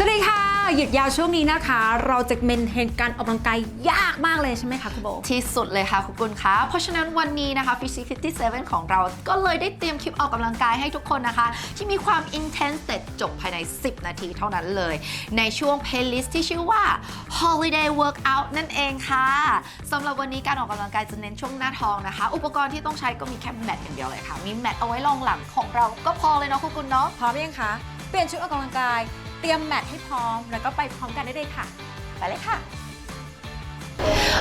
สวัสดีค่ะ หยุดยาวช่วงนี้นะคะ เราจะเมนเทนการออกกำลังกายยากมากเลยใช่ไหมคะคุณโบ ที่สุดเลยค่ะคุณกุลคะเพราะฉะนั้นวันนี้นะคะ f i s h y 57 ของเราก็เลยได้เตรียมคลิปออกกำลังกายให้ทุกคนนะคะ ที่มีความ intense แต่จบภายใน 10 นาทีเท่านั้นเลย ในช่วง playlist ที่ชื่อว่า holiday workout นั่นเองค่ะสำหรับวันนี้การออกกำลังกายจะเน้นช่วงหน้าท้องนะคะ อุปกรณ์ที่ต้องใช้ก็มีแค่แมทอย่างเดียวเลยค่ะ มีแมทเอาไว้รองหลังของเราก็พอเลยเนาะคุณกุลเนาะพร้อมหรือยังคะ เปลี่ยนชุดออกกำลังกาย เตรียมแมทให้พร้อม แล้วก็ไปพร้อมกันได้เลยค่ะ ไปเลยค่ะ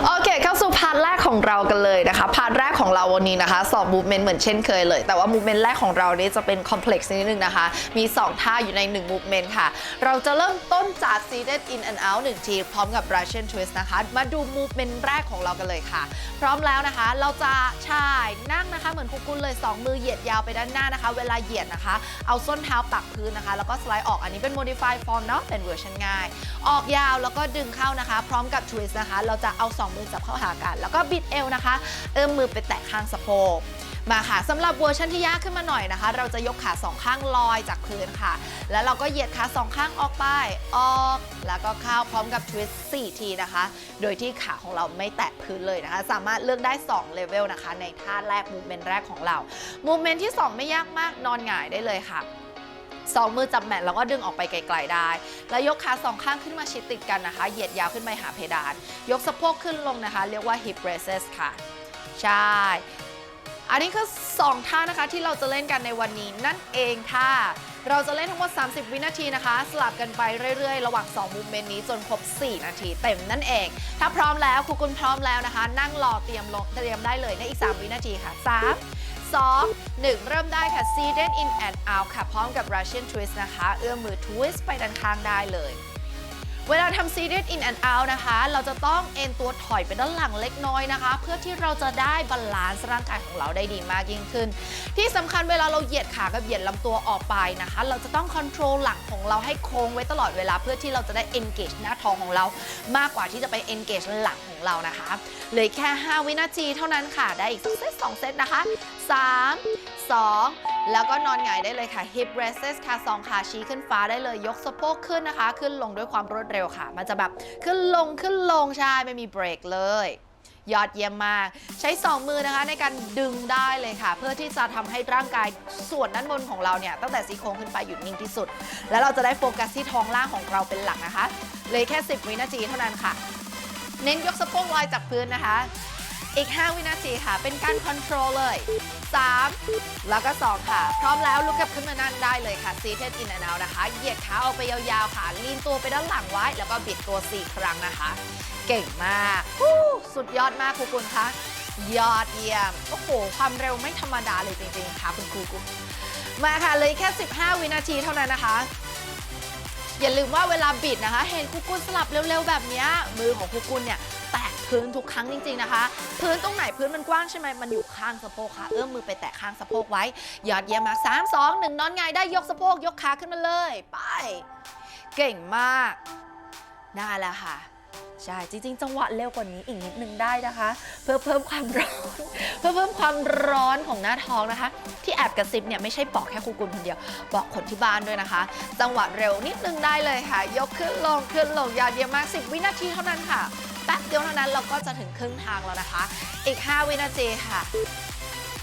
โอ เคเข้าสู่พาร์ทแรกของเรากันเลยนะคะ พาร์ทแรกของเราวันนี้นะคะสอบมูฟเมนต์เหมือนเช่นเคยเลย แต่ว่ามูฟเมนต์แรกของเรานี่จะเป็นคอมเพล็กซ์นิดนึงนะคะ มี 2 ท่าอยู่ใน1มูฟเมนต์ค่ะ เราจะเริ่มต้นจาก seated in and out 1ทีพร้อมกับ Russian twist นะคะ มาดูมูฟเมนต์แรกของเรากันเลยค่ะ พร้อมแล้วนะคะ เราจะใช่นั่งนะคะเหมือนคุกกุนเลย 2 มือเหยียดยาวไปด้านหน้านะคะ เวลาเหยียดนะคะ เอาส้นเท้าปักพื้นนะคะ แล้วก็สไลด์ออกอันนี้เป็น modified form เนาะเป็นเวอร์ชันง่าย ออกยาวแล้วก็ดึงเข้านะคะ พร้อมกับ twist นะคะ เราจะเอา 2 มือจับเข้าหากัน แล้วก็บิดเอวนะคะ เอื้อมมือไปแตะข้างสะโพกมาค่ะสำหรับเวอร์ชันที่ยากขึ้นมาหน่อยนะคะ เราจะยกขาสองข้างลอยจากพื้นค่ะ แล้วเราก็เหยียดขาสองข้างออกไปออก แล้วก็เข้าพร้อมกับทวิสต์4ทีนะคะ โดยที่ขาของเราไม่แตะพื้นเลยนะคะ สามารถเลือกได้2เลเวลนะคะ ในท่าแรกมูเมนต์แรกของเรามูเมนต์ที่ 2 ไม่ยากมากนอนหงายได้เลยค่ะ สองมือจับแมทแล้วก็ดึงออกไปไกลๆได้ แล้วยกขาสองข้างขึ้นมาชิดติดกันนะคะ เหยียดยาวขึ้นไปหาเพดาน ยกสะโพกขึ้นลงนะคะ เรียกว่า hip raises ค่ะ ใช่ อันนี้คือ 2 ท่านะคะที่เราจะเล่นกันในวันนี้นั่นเองค่ะ เราจะเล่นทั้งหมด 30 วินาทีนะคะ สลับกันไปเรื่อยๆ ระหว่าง 2 มูฟเมนต์นี้จนครบ 4 นาทีเต็มนั่นเอง ถ้าพร้อมแล้วครูกุลพร้อมแล้วนะคะ นั่งรอเตรียมลงเตรียมได้เลยในอีก 3 วินาทีค่ะ 3 2 1 เริ่มได้ค่ะ seated in and out ค่ะ พร้อมกับ Russian twist นะคะ เอื้อมมือ twist ไปด้านข้างได้เลย เวลาทำ seated in and out นะคะ เราจะต้องเอ็นตัวถอยไปด้านหลังเล็กน้อยนะคะ เพื่อที่เราจะได้บาลานซ์ร่างกายของเราได้ดีมากยิ่งขึ้น ที่สำคัญเวลาเราเหยียดขากับเหยียดลำตัวออกไปนะคะ เราจะต้อง control หลังของเราให้โค้งไว้ตลอดเวลาเพื่อที่เราจะได้ engage หน้าท้องของเรา มากกว่าที่จะไป engage หลังของเรานะคะเหลือแค่ 5 วินาทีเท่านั้นค่ะ ได้อีกสักเซต2เซตนะคะ 3 2 แล้วก็นอนหงายได้เลยค่ะ hip raises ค่ะสองขาชี้ขึ้นฟ้าได้เลยยกสะโพกขึ้นนะคะ ขึ้นลงด้วยความรวดเร็วค่ะ มันจะแบบขึ้นลงขึ้นลงใช่ไม่มีเบรกเลยยอดเยี่ยมมาก ใช้ 2 มือนะคะในการดึงได้เลยค่ะ เพื่อที่จะทำให้ร่างกายส่วนด้านบนของเราเนี่ย ตั้งแต่ซี่โครงขึ้นไปหยุดนิ่งที่สุด แล้วเราจะได้โฟกัสที่ท้องล่างของเราเป็นหลักนะคะ เลยแค่ 10 วินาทีเท่านั้นค่ะ เน้นยกสะโพกลอยจากพื้นนะคะ อีก 5 วินาทีค่ะ เป็นการคอนโทรลเลย 3 แล้วก็ 2 ค่ะ พร้อมแล้วลุกกลับขึ้นมานั่งได้เลยค่ะ seated in and out นะคะ เหยียดขาออกไปยาวๆ ค่ะ ลีนตัวไปด้านหลังไว้ แล้วก็บิดตัว 4 ครั้งนะคะ เก่งมากสุดยอดมากครูกุลคะ ยอดเยี่ยม โอ้โห ความเร็วไม่ธรรมดาเลยจริงๆ ค่ะคุณครูกุลมาค่ะเลยแค่ 15 วินาทีเท่านั้นนะคะอย่าลืมว่าเวลาบิดนะคะ เห็นครูกุลสลับเร็วๆ แบบนี้มือของครูกุลเนี่ย พื้นทุกครั้งจริง ๆนะคะ พื้นตรงไหนพื้นมันกว้างใช่ไหมมันอยู่ข้างสะโพกค่ะ เอื้อมมือไปแตะข้างสะโพกไว้ ยอดเยี่ยมมาก3 2 1นอนหงายได้ยกสะโพกยกขาขึ้นมาเลย ไป เก่งมากได้แล้วค่ะใช่จริง ๆ จังหวะเร็วกว่านี้อีกนิดนึงได้นะคะ เพื่อเพิ่มความร้อน เพื่อเพิ่มความร้อนของหน้าท้องนะคะ ที่แอบกระซิบเนี่ยไม่ใช่บอกแค่ครูกุลคนเดียวบอกคนที่บ้านด้วยนะคะ จังหวะเร็วนิดนึงได้เลยค่ะ ยกขึ้นลงขึ้นลงยอดเยี่ยมมาก10 วินาทีเท่านั้นค่ะ เดียวเท่านั้นเราก็จะถึงครึ่งทางแล้วนะคะ อีก 5 วินาทีค่ะ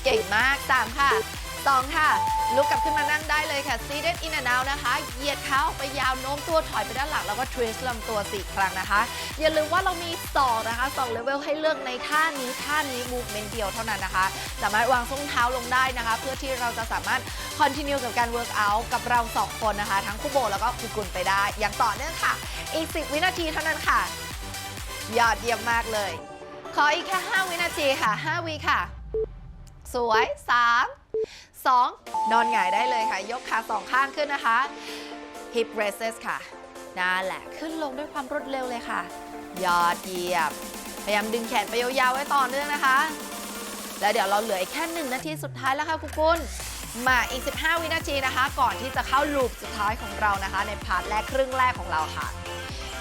เก่งมาก3ค่ะ 2 ค่ะ ลุกกลับขึ้นมานั่งได้เลยค่ะ seated in and out นะคะ เหยียดเท้าไปยาวโน้มตัวถอยไปด้านหลังแล้วก็ twist ลำตัว 4 ครั้งนะคะ อย่าลืมว่าเรามี2นะคะ2เลเวลให้เลือกในท่านี้ท่านี้ movement เดียวเท่านั้นนะคะ สามารถวางส้นเท้าลงได้นะคะ เพื่อที่เราจะสามารถ continue กับการ work out กับเรา 2 คนนะคะ ทั้งคู่โบแล้วก็คุณกุลไปได้ อย่างต่อเนื่องค่ะ อีก 10 วินาทีเท่านั้นค่ะ ยอดเยี่ยมมากเลย ขออีกแค่ 5 วินาทีค่ะ 5 วิค่ะ สวย 3 2 นอนหงายได้เลยค่ะ ยกขาสองข้างขึ้นนะคะ hip raises ค่ะนั่นแหละ ขึ้นลงด้วยความรวดเร็วเลยค่ะ ยอดเยี่ยม พยายามดึงแขนไปยาวๆไว้ต่อเนื่องนะคะ แล้วเดี๋ยวเราเหลืออีกแค่1นาทีสุดท้ายแล้วค่ะคุณกุลมาอีก 15 วินาทีนะคะ ก่อนที่จะเข้าลูปสุดท้ายของเรานะคะ ในพาร์ทแรกครึ่งแรกของเราค่ะ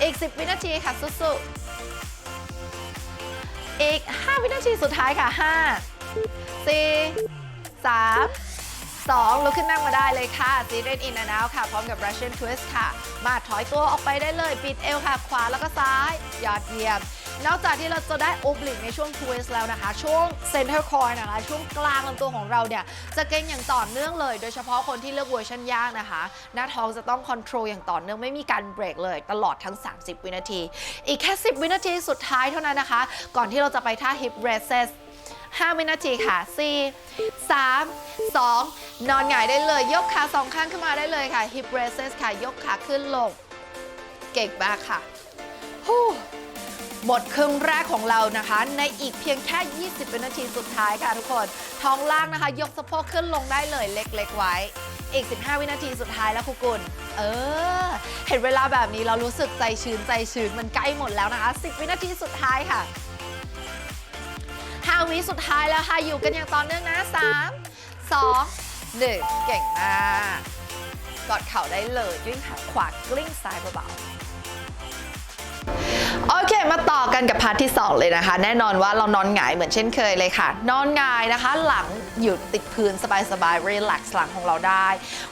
อีก 10 วินาทีค่ะสู้ๆ อีก 5 วินาทีสุดท้ายค่ะ 5 4 3 2ลุกขึ้นนั่งมาได้เลยค่ะซีเรนอิน and out ค่ะ พร้อมกับ Russian twist ค่ะ มาถอยตัวออกไปได้เลยปิดเอวค่ะ ขวาแล้วก็ซ้าย ยอดเยี่ยม นอกจากที่เราจะได้ oblique ในช่วง twist แล้วนะคะ ช่วง center core นะคะ ช่วงกลางลำตัวของเราเนี่ยจะเก่งอย่างต่อเนื่องเลย โดยเฉพาะคนที่เลือกเวอร์ชันยากนะคะ หน้าท้องจะต้อง control อย่างต่อเนื่องไม่มีการเบรกเลย ตลอดทั้ง 30 วินาที อีกแค่ 10 วินาทีสุดท้ายเท่านั้นนะคะ ก่อนที่เราจะไปท่า hip raises 5 วินาทีค่ะ 4 3 2 นอนหงายได้เลย ยกขาสองข้างขึ้นมาได้เลยค่ะ hip raises ค่ะ ยกขาขึ้นลง เก่งมากค่ะฮู้ หมดครึ่งแรกของเรานะคะ ในอีกเพียงแค่ 20 วินาทีสุดท้ายค่ะทุกคน ท้องล่างนะคะ ยกสะโพกขึ้นลงได้เลยเล็ก ๆ ไว้ อีก 15 วินาทีสุดท้ายแล้วครูกุลเออ เห็นเวลาแบบนี้เรารู้สึกใจชื้นใจชื้นมันใกล้หมดแล้วนะคะ 10 วินาทีสุดท้ายค่ะ5วิสุดท้ายแล้วค่ะ อยู่กันอย่างต่อเนื่องนะ 3 2 1 เก่งมากกอดเข่าได้เลยยื่นขาขวากลิ้งซ้ายเบาๆ โอเค มาต่อกันกับพาร์ทที่ 2 เลยนะคะ แน่นอนว่าเรานอนหงายเหมือนเช่นเคยเลยค่ะ นอนหงายนะคะ หลังอยู่ติดพื้นสบายๆรีแลกซ์หลังของเราได้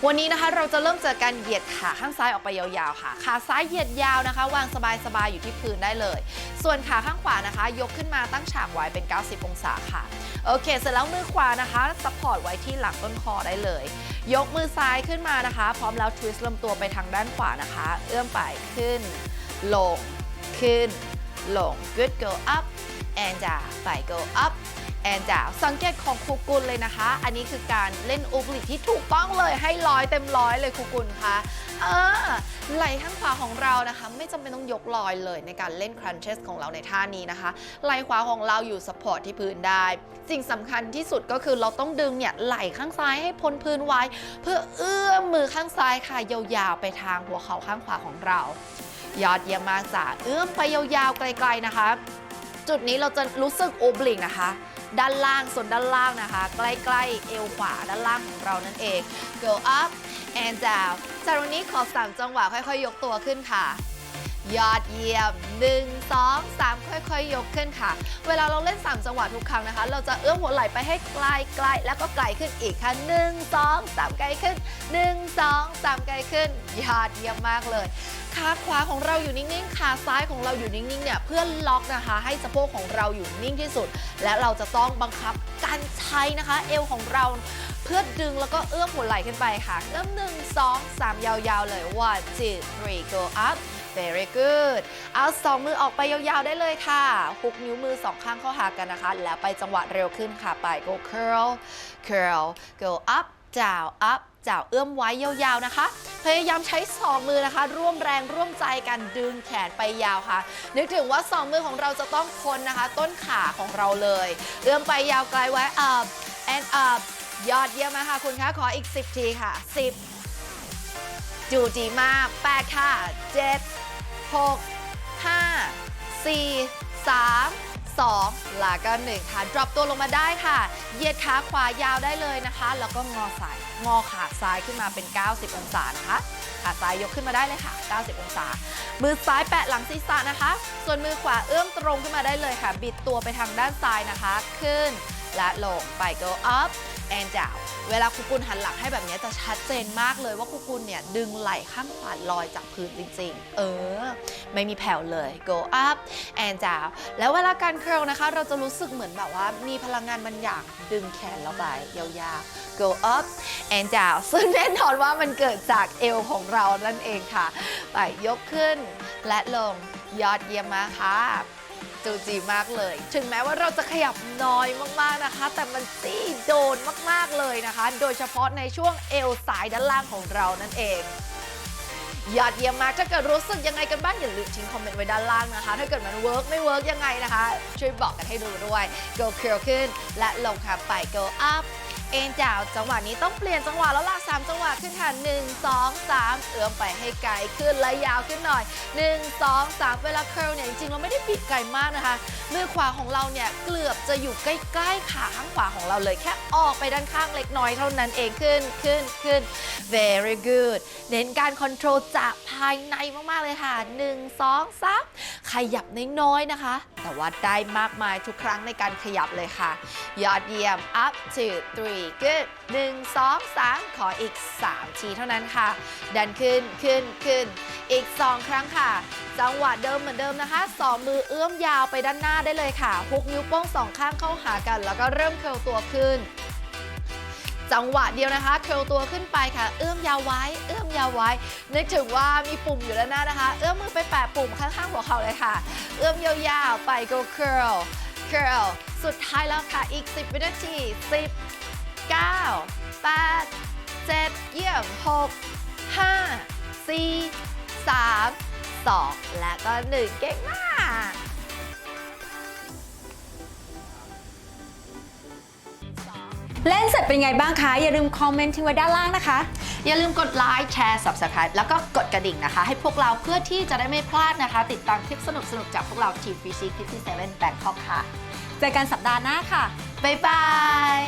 วันนี้นะคะเราจะเริ่มจากการเหยียดขาข้างซ้ายออกไปยาวๆค่ะ ขาซ้ายเหยียดยาวนะคะ วางสบายๆอยู่ที่พื้นได้เลย ส่วนขาข้างขวานะคะ ยกขึ้นมาตั้งฉากไว้เป็น 90 องศาค่ะ โอเค เสร็จแล้วมือขวานะคะซัพพอร์ตไว้ที่หลังต้นคอได้เลย ยกมือซ้ายขึ้นมานะคะ พร้อมแล้วทวิสต์ลำตัวไปทางด้านขวานะคะ เอื้อมไปขึ้น ลง ขึ้น ลง good go up and down ไป go up and down สังเกตของครูกุลเลยนะคะ อันนี้คือการเล่นอุบลิที่ถูกต้องเลยให้ร้อยเต็มร้อยเลยครูกุลคะเออไหล่ข้างขวาของเรานะคะ ไม่จำเป็นต้องยกลอยเลยในการเล่น crunches ของเราในท่านี้นะคะ ไหล่ขวาของเราอยู่ support ที่พื้นได้ สิ่งสำคัญที่สุดก็คือเราต้องดึงเนี่ยไหล่ข้างซ้ายให้พ้นพื้นไว้ เพื่อเอื้อมมือข้างซ้ายค่ะยาวๆไปทางหัวเข่าข้างขวาของเรา ยอดเยี่ยมมากจ้ะเอื้อมไปยาวๆไกลๆนะคะ จุดนี้เราจะรู้สึกโอบลิงนะคะด้านล่างส่วนด้านล่างนะคะ ใกล้ๆ เอวขวาด้านล่างของเรานั่นเอง go up and down จากตรงนี้ขอสามจังหวะค่อยๆ ยกตัวขึ้นค่ะ ยอดเยี่ยม 1 2 3 ค่อยๆยกขึ้นค่ะ เวลาเราเล่น 3 จังหวะทุกครั้งนะคะ เราจะเอื้อมหัวไหล่ไปให้ไกลๆแล้วก็ไกลขึ้นอีกค่ะ 1 2 3 ไกลขึ้น 1 2 3 ไกลขึ้น ยอดเยี่ยมมากเลยขาขวาของเราอยู่นิ่งๆ ขาซ้ายของเราอยู่นิ่งๆ เนี่ยเพื่อล็อกนะคะ ให้สะโพกของเราอยู่นิ่งที่สุด และเราจะต้องบังคับการใช้นะคะ เอวของเราเพื่อดึงแล้วก็เอื้อมหัวไหล่ขึ้นไปค่ะเอื้อมหนึ่งสองสามยาวๆ เลย one two three go up very good เอาสองมือออกไปยาวๆได้เลยค่ะหุกนิ้วมือสองข้างเข้าหากันนะคะ แล้วไปจังหวะเร็วขึ้นค่ะไป go curl curl go up down up จ่าวเอื้อมไว้ยาวๆนะคะ พยายามใช้สองมือนะคะ ร่วมแรงร่วมใจกันดึงแขนไปยาวค่ะ นึกถึงว่าสองมือของเราจะต้องพ้นนะคะ ต้นขาของเราเลย เอื้อมไปยาวไกลไว้ up and up ยอดเยี่ยมมากค่ะคุณคะ ขออีก 10 ทีค่ะ 10 จูจีมาก 8 ค่ะ 7 6 5 4 3 2แล้วก็1ค่ะ drop ตัวลงมาได้ค่ะ เหยียดขาขวายาวได้เลยนะคะ แล้วก็งอสาย งอขาซ้ายขึ้นมาเป็น 90 องศานะคะ ขาซ้ายยกขึ้นมาได้เลยค่ะ 90 องศา มือซ้ายแปะหลังศีรษะนะคะ ส่วนมือขวาเอื้อมตรงขึ้นมาได้เลยค่ะ บิดตัวไปทางด้านซ้ายนะคะ ขึ้นและลงไป go up and down เวลาครูกุลหันหลังให้แบบนี้จะชัดเจนมากเลยว่าครูกุลเนี่ยดึงไหล่ข้างขวาลอยจากพื้นจริง ๆ เออ ไม่มีแผ่วเลย go up and down แล้วเวลาการ curl นะคะ เราจะรู้สึกเหมือนแบบว่ามีพลังงานบางอย่างดึงแขนเราไปยาวๆ go up and down ซึ่งแน่นอนว่ามันเกิดจากเอวของเรานั่นเองค่ะ ไปยกขึ้นและลงยอดเยี่ยมมากค่ะ จูจีมากเลย ถึงแม้ว่าเราจะขยับน้อยมากๆนะคะ แต่มันจี้โดนมากๆเลยนะคะ โดยเฉพาะในช่วงเอวสายด้านล่างของเรานั่นเองยอดเยี่ยมมากถ้าเกิดรู้สึกยังไงกันบ้างอย่าลืมทิ้งคอมเมนต์ไว้ด้านล่างนะคะ ถ้าเกิดมันเวิร์กไม่เวิร์กยังไงนะคะ ช่วยบอกกันให้ดูด้วย go curl ขึ้น และลงค่ะไป go up เอ็นดาวจังหวะนี้ต้องเปลี่ยนจังหวะแล้วล่ะ3จังหวะขึ้นค่ะ1 2 3 เอื้อมไปให้ไกลขึ้นและยาวขึ้นหน่อย 1 2 3 เวลา curl เนี่ยจริงๆเราไม่ได้บิดไกลมากนะคะมือขวาของเราเนี่ยเกือบจะอยู่ใกล้ๆขาข้างขวาของเราเลยแค่ออกไปด้านข้างเล็กน้อยเท่านั้นเองขึ้นขึ้นขึ้น very good เน้นการคอนโทรลจากภายในมากๆเลยค่ะ 1 2 3 ขยับน้อยๆนะคะ แต่ว่าได้มากมายทุกครั้งในการขยับเลยค่ะ ยอดเยี่ยม up to three good หนึ่งสองสามขออีก 3 ทีเท่านั้นค่ะ ดันขึ้นขึ้นขึ้น อีก 2 ครั้งค่ะ จังหวะเดิมเหมือนเดิมนะคะสองมือเอื้อมยาวไปด้านหน้าได้เลยค่ะพุกนิ้วโป้งสองข้างเข้าหากัน แล้วก็เริ่มเคิลตัวขึ้น จังหวะเดียวนะคะ เคิลตัวขึ้นไปค่ะ เอื้อมยาวไว้ เอื้อมยาวไว้ นึกถึงว่ามีปุ่มอยู่ด้านหน้านะคะ เอื้อมมือไปแปะปุ่มข้างๆหัวเข่าเลยค่ะ เอื้อมยาวๆไป go curl curl สุดท้ายแล้วค่ะ อีก 10 วินาที 10 9 8 7 เยี่ยม 6 5 4 3 2 และก็ 1 เก่งมาก เล่นเสร็จเป็นไงบ้างคะ อย่าลืมคอมเมนต์ทิ้งไว้ด้านล่างนะคะ อย่าลืมกดไลค์แชร์ Subscribe แล้วก็กดกระดิ่งนะคะ ให้พวกเราเพื่อที่จะได้ไม่พลาดนะคะ ติดตามคลิปสนุกๆ จากพวกเราทีม f ีซีคิสซี่เซเว่นแบงคอกค่ะ เจอกันสัปดาห์หน้าค่ะ บ๊ายบาย